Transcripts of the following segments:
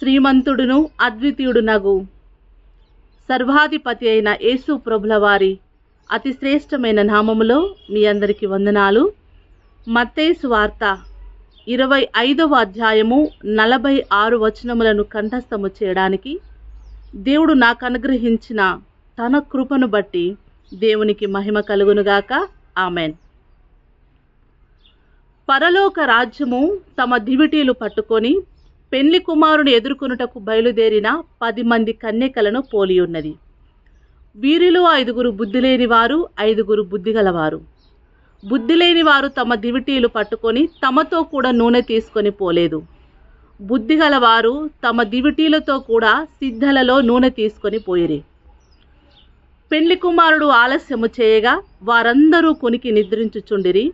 శ్రీమంతుడును అద్వితీయుడునగు. సర్వాధిపతి అయిన యేసు ప్రభుల వారి అతి శ్రేష్టమైన నామములో మీ అందరికీ వందనాలు. మత్తేసు వార్త ఇరవై ఐదవ అధ్యాయము నలభై ఆరు వచనములను కంఠస్థము చేయడానికి దేవుడు నాకు అనుగ్రహించిన తన కృపను బట్టి దేవునికి మహిమ కలుగునుగాక. ఆమెన్. పరలోక రాజ్యము తమ దివిటీలు పట్టుకొని పెళ్ళి కుమారుని ఎదుర్కొనుటకు బయలుదేరిన పది మంది కన్యకలను పోలి ఉన్నది. వీరిలో ఐదుగురు బుద్ధి లేని వారు ఐదుగురు బుద్ధి గలవారు బుద్ధి లేని వారు తమ దివిటీలు పట్టుకొని తమతో కూడా నూనె తీసుకొని పోలేదు. బుద్ధి గలవారు తమ దివిటీలతో కూడా సిద్ధలలో నూనె తీసుకొని పోయిరి. పెళ్ళి కుమారుడు ఆలస్యము చేయగా వారందరూ కొనికి నిద్రించుచుండిరి.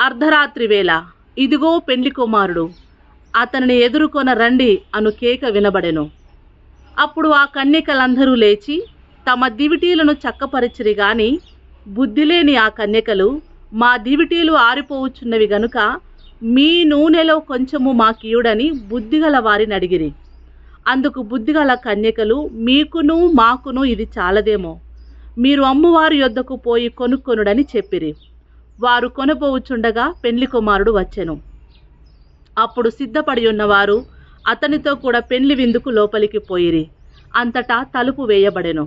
అర్ధరాత్రి వేళ ఇదిగో పెళ్ళి కుమారుడు అతనిని ఎదుర్కొన రండి అను కేక వినబడెను. అప్పుడు ఆ కన్యకలందరూ లేచి తమ దివిటీలను చక్కపరిచిరి గాని బుద్ధిలేని ఆ కన్యకలు మా దివిటీలు ఆరిపోవచ్చున్నవి గనుక మీ నూనెలో కొంచెము మాకియుడని బుద్ధిగల వారిని అడిగిరి. అందుకు బుద్ధిగల కన్యకలు మీకును మాకును ఇది చాలదేమో. మీరు అమ్మువారి యొద్దకు పోయి కొనుక్కొనుడని చెప్పిరి. వారు కొనపోవుచుండగా పెండ్లి కుమారుడు వచ్చెను. అప్పుడు సిద్ధపడి ఉన్నవారు అతనితో కూడా పెండ్లి విందుకు లోపలికి పోయిరి. అంతటా తలుపు వేయబడెను.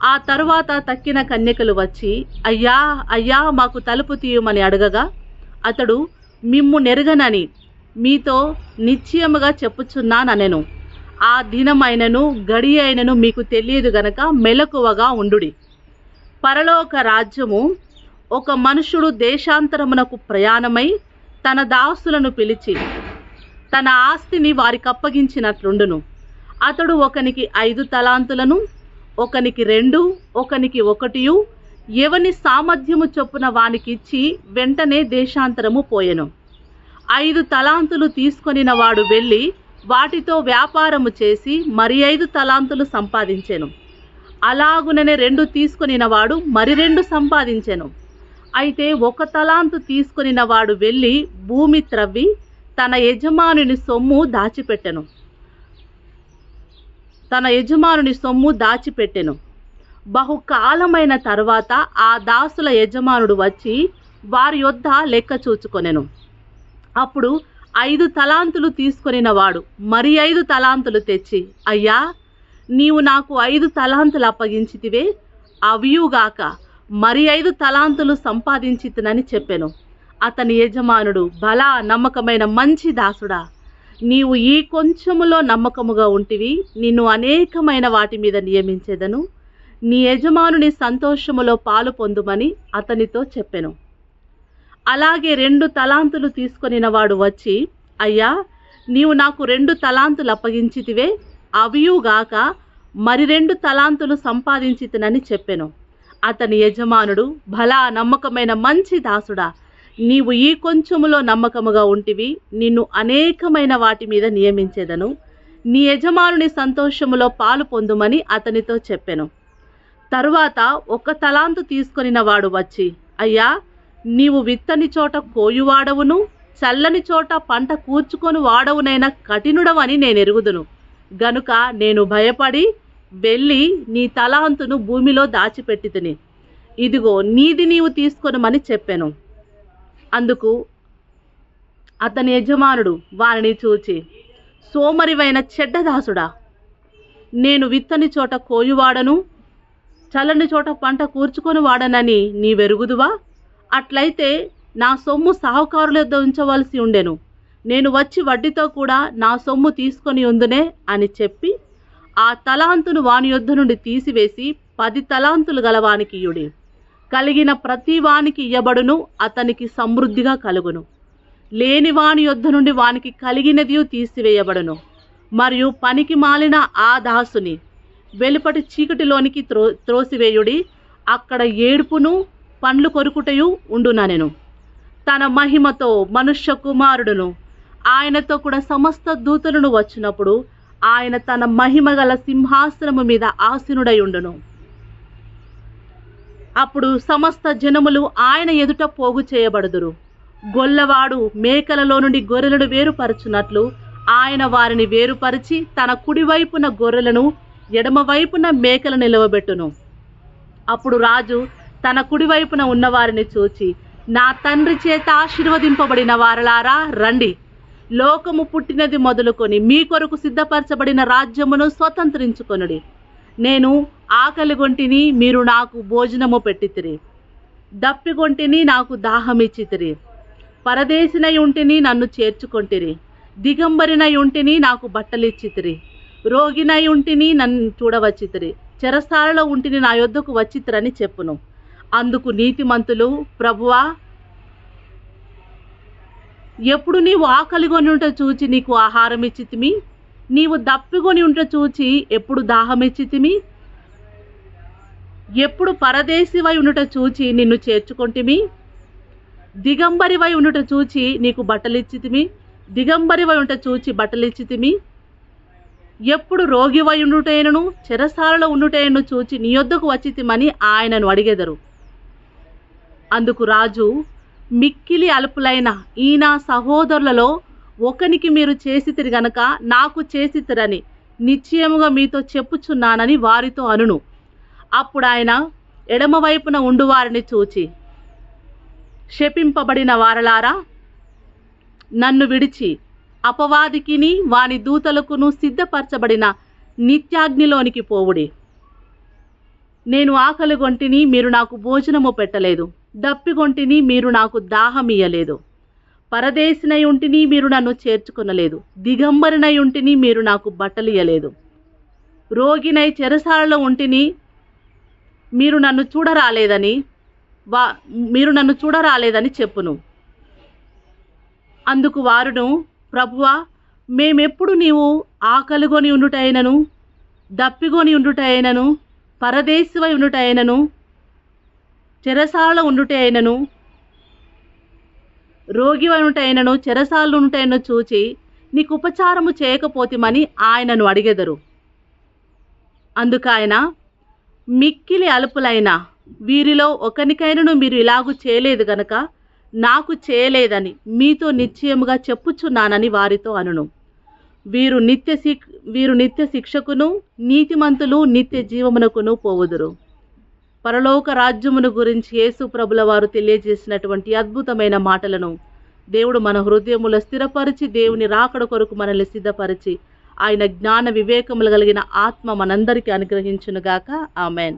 ఆ తరువాత తక్కిన కన్యకలు వచ్చి అయ్యా అయ్యా మాకు తలుపు తీయమని అడగగా అతడు మిమ్ము నెరగనని మీతో నిశ్చయముగా చెప్పుచున్నాననెను. ఆ దినమైనను గడి అయినను మీకు తెలియదు గనక మెలకువగా ఉండుడి. పరలోక రాజ్యము ఒక మనుషుడు దేశాంతరమునకు ప్రయాణమై తన దాసులను పిలిచి తన ఆస్తిని వారికి అప్పగించినట్లుండును అతడు ఒకనికి ఐదు తలాంతులను ఒకనికి రెండు ఒకనికి ఒకటియు ఎవని సామర్థ్యము చొప్పున వానికిచ్చి వెంటనే దేశాంతరము పోయెను. ఐదు తలాంతులు తీసుకొనిన వాడు వెళ్ళి వాటితో వ్యాపారము చేసి మరి ఐదు తలాంతులు సంపాదించెను. అలాగుననే రెండు తీసుకొనిన వాడు మరి రెండు సంపాదించెను. అయితే ఒక తలాంతు తీసుకొనిన వాడు వెళ్ళి భూమి త్రవ్వి తన యజమానుని సొమ్ము దాచిపెట్టెను. తన యజమానుని సొమ్ము దాచిపెట్టెను. బహుకాలమైన తర్వాత ఆ దాసుల యజమానుడు వచ్చి వారి యొద్ద లెక్క చూచుకొనెను. అప్పుడు ఐదు తలాంతులు తీసుకొనిన వాడు మరి ఐదు తలాంతులు తెచ్చి అయ్యా నీవు నాకు ఐదు తలాంతులు అప్పగించితివే అవియుగాక మరి ఐదు తలాంతులు సంపాదించితునని చెప్పెను. అతని యజమానుడు బలా నమ్మకమైన మంచి దాసుడా. నీవు ఈ కొంచెములో నమ్మకముగా ఉంటివి నిన్ను అనేకమైన వాటి మీద నియమించేదను. నీ యజమానుని సంతోషములో పాలు పొందుమని అతనితో చెప్పెను. అలాగే రెండు తలాంతులు తీసుకొనిన వాడు వచ్చి అయ్యా నీవు నాకు రెండు తలాంతులు అప్పగించితివే అవియుగాక మరి రెండు తలాంతులు సంపాదించితినని చెప్పెను. అతని యజమానుడు భలా నమ్మకమైన మంచి దాసుడా. నీవు ఈ కొంచెములో నమ్మకముగా ఉంటివి నిన్ను అనేకమైన వాటి మీద నియమించేదను. నీ యజమానుని సంతోషములో పాలు పొందుమని అతనితో చెప్పెను. తరువాత ఒక తలాంతు తీసుకొనిన వాడు వచ్చి అయ్యా నీవు విత్తని చోట కోయువాడవును చల్లని చోట పంట కూర్చుకొని వాడవునైన కఠినుడవని నేను ఎరుగుదును గనుక నేను భయపడి వెళ్ళి నీ తలాంతును భూమిలో దాచిపెట్టితిని. ఇదిగో నీది నీవు తీసుకొనమని చెప్పాను. అందుకు అతని యజమానుడు వారిని చూచి సోమరివైన చెడ్డదాసుడా నేను విత్తని చోట కోయువాడను చల్లని చోట పంట కూర్చుకొని వాడనని నీ వెరుగుదువా అట్లయితే నా సొమ్ము సాహుకారుల యొద్ద ఉంచవలసి ఉండెను. నేను వచ్చి వడ్డీతో కూడా నా సొమ్ము తీసుకొని ఉందునే అని చెప్పి ఆ తలాంతును వాని యొద్ద నుండి తీసివేసి పది తలాంతులు గలవానికి ఇయుడి కలిగిన ప్రతి వానికి ఇయ్యబడును అతనికి సమృద్ధిగా కలుగును. లేని వాని యొద్ద నుండి వానికి కలిగినది తీసివేయబడును. మరియు పనికి మాలిన ఆ దాసుని వెలుపటి చీకటిలోనికి త్రో త్రోసివేయుడి అక్కడ ఏడుపును పండ్లు కొరుకుటయు ఉండుననెను. తన మహిమతో మనుష్య కుమారుడును ఆయనతో కూడా సమస్త దూతలను వచ్చినప్పుడు ఆయన తన మహిమ గల సింహాసనము మీద ఆసీనుడై ఉండును. అప్పుడు సమస్త జనములు ఆయన ఎదుట పోగు చేయబడుదురు. గొల్లవాడు మేకలలో నుండి గొర్రెలను వేరుపరచునట్లు ఆయన వారిని వేరుపరిచి తన కుడివైపున గొర్రెలను ఎడమవైపున మేకలు నిలవబెట్టును. అప్పుడు రాజు తన కుడివైపున ఉన్నవారిని చూచి నా తండ్రి చేత ఆశీర్వదింపబడిన వారలారా రండి. లోకము పుట్టినది మొదలుకొని మీ కొరకు సిద్ధపరచబడిన రాజ్యమును స్వతంత్రించుకొనుడి. నేను ఆకలిగొంటిని మీరు నాకు భోజనము పెట్టితిరి. దప్పిగొంటిని నాకు దాహమిచ్చితిరి. పరదేశినై ఉంటిని నన్ను చేర్చుకొంటిరి. దిగంబరినై ఉంటిని నాకు బట్టలిచ్చితిరి. రోగినై ఉంటిని నన్ను చూడవచ్చితిరి. చెరసాలలో ఉంటిని నా యొద్దకు వచ్చితిరని చెప్పును. అందుకు నీతిమంతులు ప్రభువా ఎప్పుడు నీవు ఆకలిగొని ఉంట చూచి నీకు ఆహారం ఇచ్చితిమి. నీవు దప్పిగొని ఉంట చూచి ఎప్పుడు దాహం ఇచ్చితిమి. ఎప్పుడు పరదేశివై ఉండుట చూచి నిన్ను చేర్చుకొంటిమి. దిగంబరివై ఉండుట చూచి నీకు బట్టలిచ్చితిమి. దిగంబరివై ఉంట చూచి బట్టలిచ్చితిమి. ఎప్పుడు రోగివై ఉండుటైనను చెరసాలలో ఉండుటైనను చూచి నీ యొద్దకు వచ్చితిమని ఆయనను అడిగెదరు. అందుకు రాజు మిక్కిలి అలుపులైన ఈయన సహోదరులలో ఒకనికి మీరు చేసితిరి గనక నాకు చేసితిరని నిశ్చయముగా మీతో చెప్పుచున్నానని వారితో అనును. అప్పుడు ఆయన ఎడమవైపున ఉండువారిని చూచి శపింపబడిన వారలారా నన్ను విడిచి అపవాదికిని వాని దూతలకును సిద్ధపరచబడిన నిత్యాగ్నిలోనికి పోవుడి. నేను ఆకలిగొంటిని మీరు నాకు భోజనము పెట్టలేదు. దప్పిగొంటిని మీరు నాకు దాహమియ్యలేదు. పరదేశినై ఉంటిని మీరు నన్ను చేర్చుకొనలేదు. దిగంబరినై ఉంటిని మీరు నాకు బట్టలియలేదు రోగినై చెరసాలలో ఉంటిని మీరు నన్ను చూడరాలేదని వా మీరు నన్ను చూడరాలేదని చెప్పును. అందుకు వారును ప్రభువా మేమెప్పుడు నీవు ఆకలిగొని ఉండుటైనను దప్పిగొని ఉండుటైనను పరదేశివై ఉండుటైనను చెరసాల ఉండుటైనను రోగివై ఉంటైనను చెరసాలు ఉంటైనను చూచి నీకు ఉపచారము చేయకపోతిమని ఆయనను అడిగెదరు. అందుకాయన మిక్కిలి అలుపులైన వీరిలో ఒకనికైనను మీరు ఇలాగు చేయలేదు గనక నాకు చేయలేదని మీతో నిశ్చయముగా చెప్పుచున్నానని వారితో అనును. వీరు నిత్య వీరు నిత్య శిక్షకును నీతిమంతులు నిత్య జీవమునకును పోవుదురు. పరలోక రాజ్యమును గురించి యేసు ప్రభుల వారు తెలియజేసినటువంటి అద్భుతమైన మాటలను దేవుడు మన హృదయముల స్థిరపరిచి దేవుని రాకడ కొరకు మనల్ని సిద్ధపరిచి ఆయన జ్ఞాన వివేకములు కలిగిన ఆత్మ మనందరికీ అనుగ్రహించునుగాక. ఆమెన్.